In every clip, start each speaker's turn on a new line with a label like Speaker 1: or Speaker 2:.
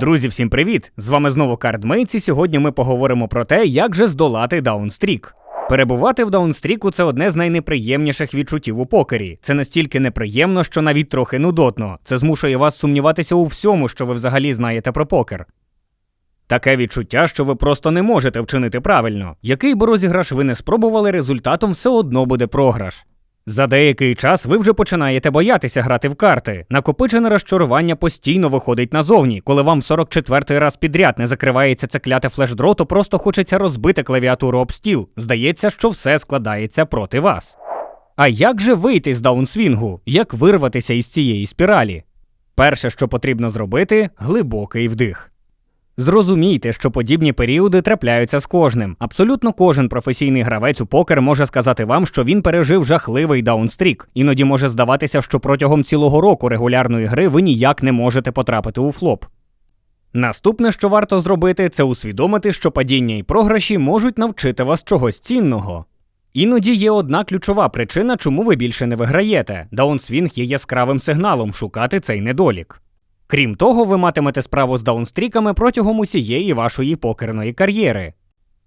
Speaker 1: Друзі, всім привіт! З вами знову Кардмейтс, і сьогодні ми поговоримо про те, як же здолати даунстрік. Перебувати в даунстріку це одне з найнеприємніших відчуттів у покері. Це настільки неприємно, що навіть трохи нудотно. Це змушує вас сумніватися у всьому, що ви взагалі знаєте про покер. Таке відчуття, що ви просто не можете вчинити правильно. Який би розіграш ви не спробували, результатом все одно буде програш. За деякий час ви вже починаєте боятися грати в карти. Накопичене розчарування постійно виходить назовні. Коли вам 44-й раз підряд не закривається це кляте флешдро, то просто хочеться розбити клавіатуру об стіл. Здається, що все складається проти вас. А як же вийти з даунсвінгу? Як вирватися із цієї спіралі? Перше, що потрібно зробити глибокий вдих. Зрозумійте, що подібні періоди трапляються з кожним. Абсолютно кожен професійний гравець у покер може сказати вам, що він пережив жахливий даунстрік. Іноді може здаватися, що протягом цілого року регулярної гри ви ніяк не можете потрапити у флоп. Наступне, що варто зробити, це усвідомити, що падіння і програші можуть навчити вас чогось цінного. Іноді є одна ключова причина, чому ви більше не виграєте. Даунсвінг є яскравим сигналом шукати цей недолік. Крім того, ви матимете справу з даунстріками протягом усієї вашої покерної кар'єри.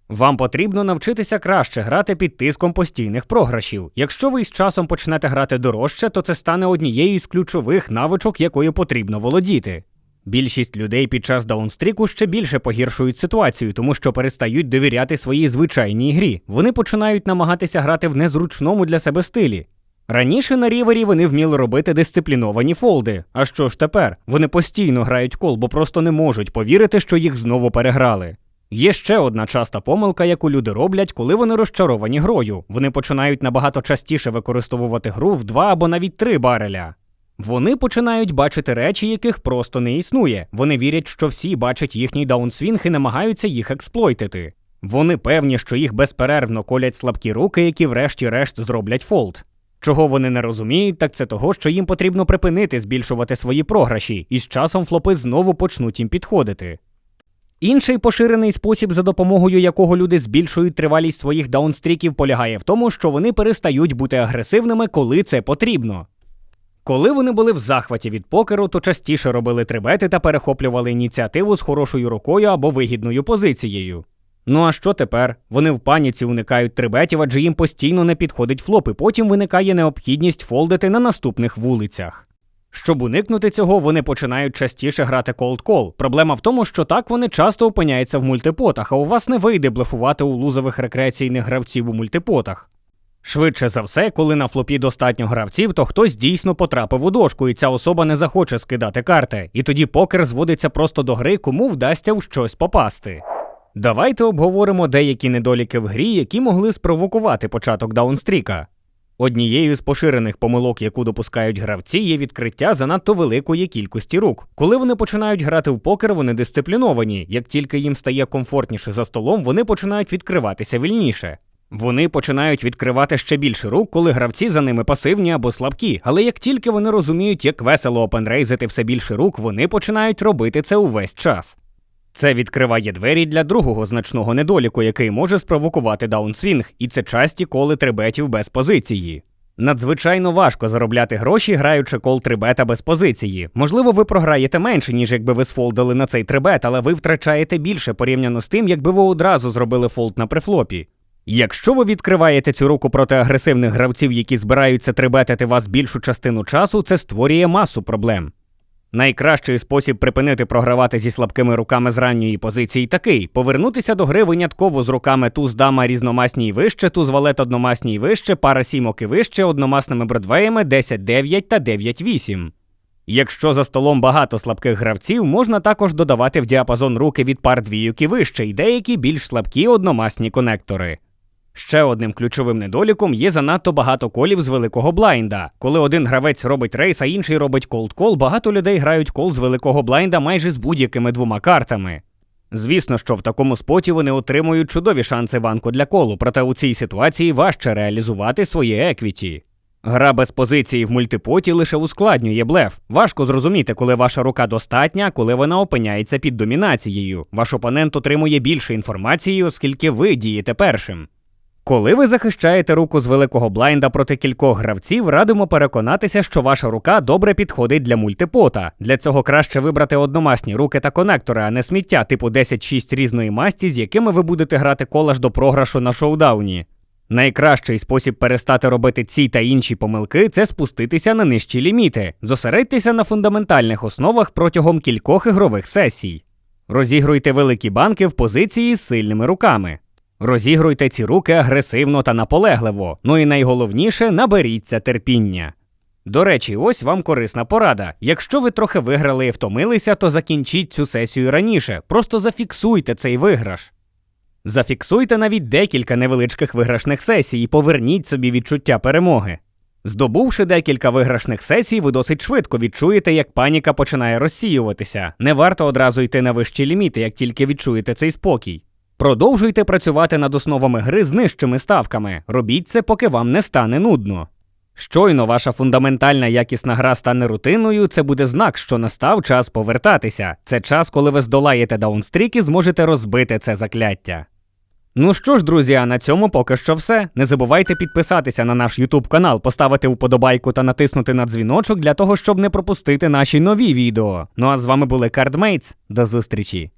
Speaker 1: Вам потрібно навчитися краще грати під тиском постійних програшів. Якщо ви з часом почнете грати дорожче, то це стане однією з ключових навичок, якою потрібно володіти. Більшість людей під час даунстріку ще більше погіршують ситуацію, тому що перестають довіряти своїй звичайній грі. Вони починають намагатися грати в незручному для себе стилі. Раніше на рівері вони вміли робити дисципліновані фолди. А що ж тепер? Вони постійно грають кол, бо просто не можуть повірити, що їх знову переграли. Є ще одна часта помилка, яку люди роблять, коли вони розчаровані грою. Вони починають набагато частіше використовувати гру в два або навіть три бареля. Вони починають бачити речі, яких просто не існує. Вони вірять, що всі бачать їхній даунсвінг і намагаються їх експлойтити. Вони певні, що їх безперервно колять слабкі руки, які врешті-решт зроблять фолд. Чого вони не розуміють, так це того, що їм потрібно припинити збільшувати свої програші, і з часом флопи знову почнуть їм підходити. Інший поширений спосіб, за допомогою якого люди збільшують тривалість своїх даунстріків, полягає в тому, що вони перестають бути агресивними, коли це потрібно. Коли вони були в захваті від покеру, то частіше робили трибети та перехоплювали ініціативу з хорошою рукою або вигідною позицією. Ну а що тепер? Вони в паніці уникають трибетів, адже їм постійно не підходить флоп, і потім виникає необхідність фолдити на наступних вулицях. Щоб уникнути цього, вони починають частіше грати колд-кол. Проблема в тому, що так вони часто опиняються в мультипотах, а у вас не вийде блефувати у лузових рекреаційних гравців у мультипотах. Швидше за все, коли на флопі достатньо гравців, то хтось дійсно потрапив у дошку, і ця особа не захоче скидати карти. І тоді покер зводиться просто до гри, кому вдасться в щось попасти. Давайте обговоримо деякі недоліки в грі, які могли спровокувати початок даунстріка. Однією з поширених помилок, яку допускають гравці, є відкриття занадто великої кількості рук. Коли вони починають грати в покер, вони дисципліновані. Як тільки їм стає комфортніше за столом, вони починають відкриватися вільніше. Вони починають відкривати ще більше рук, коли гравці за ними пасивні або слабкі. Але як тільки вони розуміють, як весело опенрейзити все більше рук, вони починають робити це увесь час. Це відкриває двері для другого значного недоліку, який може спровокувати даунсвінг, і це часті коли трибетів без позиції. Надзвичайно важко заробляти гроші, граючи кол трибета без позиції. Можливо, ви програєте менше, ніж якби ви сфолдили на цей трибет, але ви втрачаєте більше порівняно з тим, якби ви одразу зробили фолд на префлопі. Якщо ви відкриваєте цю руку проти агресивних гравців, які збираються трибетити вас більшу частину часу, це створює масу проблем. Найкращий спосіб припинити програвати зі слабкими руками з ранньої позиції такий: повернутися до гри винятково з руками туз дама різномасній вище, туз валет одномасній вище, пара сімок і вище, одномасними бродвеями 10-9 та 9-8. Якщо за столом багато слабких гравців, можна також додавати в діапазон руки від пар двійок і вище, і деякі більш слабкі одномасні конектори. Ще одним ключовим недоліком є занадто багато колів з великого блайнда. Коли один гравець робить рейс, а інший робить колд-кол, багато людей грають кол з великого блайнда майже з будь-якими двома картами. Звісно, що в такому споті вони отримують чудові шанси банку для колу, проте у цій ситуації важче реалізувати своє еквіті. Гра без позиції в мультипоті лише ускладнює блеф. Важко зрозуміти, коли ваша рука достатня, коли вона опиняється під домінацією. Ваш опонент отримує більше інформації, оскільки ви дієте першим. Коли ви захищаєте руку з великого блайнда проти кількох гравців, радимо переконатися, що ваша рука добре підходить для мультипота. Для цього краще вибрати одномасні руки та конектори, а не сміття типу 10-6 різної масті, з якими ви будете грати колаж до програшу на шоудауні. Найкращий спосіб перестати робити ці та інші помилки це спуститися на нижчі ліміти. Зосередьтеся на фундаментальних основах протягом кількох ігрових сесій. Розігруйте великі банки в позиції з сильними руками. Розігруйте ці руки агресивно та наполегливо. Ну і найголовніше наберіться терпіння. До речі, ось вам корисна порада. Якщо ви трохи виграли і втомилися, то закінчіть цю сесію раніше. Просто зафіксуйте цей виграш. Зафіксуйте навіть декілька невеличких виграшних сесій і поверніть собі відчуття перемоги. Здобувши декілька виграшних сесій, ви досить швидко відчуєте, як паніка починає розсіюватися. Не варто одразу йти на вищі ліміти, як тільки відчуєте цей спокій. Продовжуйте працювати над основами гри з нижчими ставками. Робіть це, поки вам не стане нудно. Щойно ваша фундаментальна якісна гра стане рутиною, це буде знак, що настав час повертатися. Це час, коли ви здолаєте даунстрік і зможете розбити це закляття. Ну що ж, друзі, а на цьому поки що все. Не забувайте підписатися на наш YouTube канал, поставити вподобайку та натиснути на дзвіночок для того, щоб не пропустити наші нові відео. Ну а з вами були Cardmates. До зустрічі!